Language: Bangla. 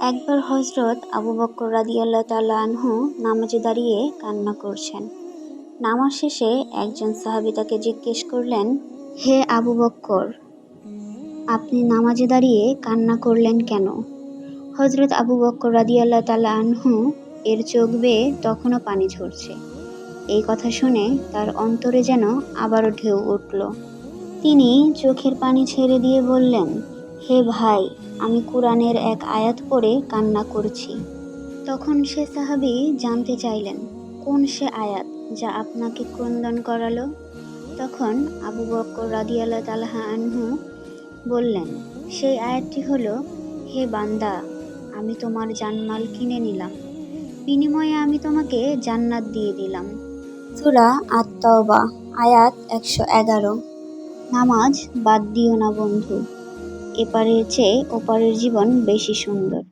একবার হজরত আবু বক্কর রাদিয়াল্লাহ তাল্লা আনহু নামাজে দাঁড়িয়ে কান্না করছেন। নামাজ শেষে একজন সাহাবি তাকে জিজ্ঞেস করলেন, হে আবু বক্কর আপনি নামাজে দাঁড়িয়ে কান্না করলেন কেন? হজরত আবু বক্কর রাদিয়াল্লাহ তাল্লা আনহু এর চোখ বেয়ে তখনও পানি ঝরছে। এই কথা শুনে তার অন্তরে যেন আবারও ঢেউ উঠল। তিনি চোখের পানি ছেড়ে দিয়ে বললেন হে ভাই, আমি কোরআনের এক আয়াত পড়ে কান্না করছি। তখন সে সাহাবি জানতে চাইলেন, কোন সে আয়াত যা আপনাকে ক্রন্দন করালো? তখন আবু বক্কর রাদিয়াল্লাহ তালাহা আনহু বললেন, সেই আয়াতটি হলো, হে বান্দা, আমি তোমার জানমাল কিনে নিলাম। বিনিময়ে আমি তোমাকে জান্নাত দিয়ে দিলাম। সুরা আত্মাওবা আয়াত একশো এগারো। নামাজ বাদ দিও না বন্ধু। এপারের চেয়ে ওপারের জীবন বেশি সুন্দর।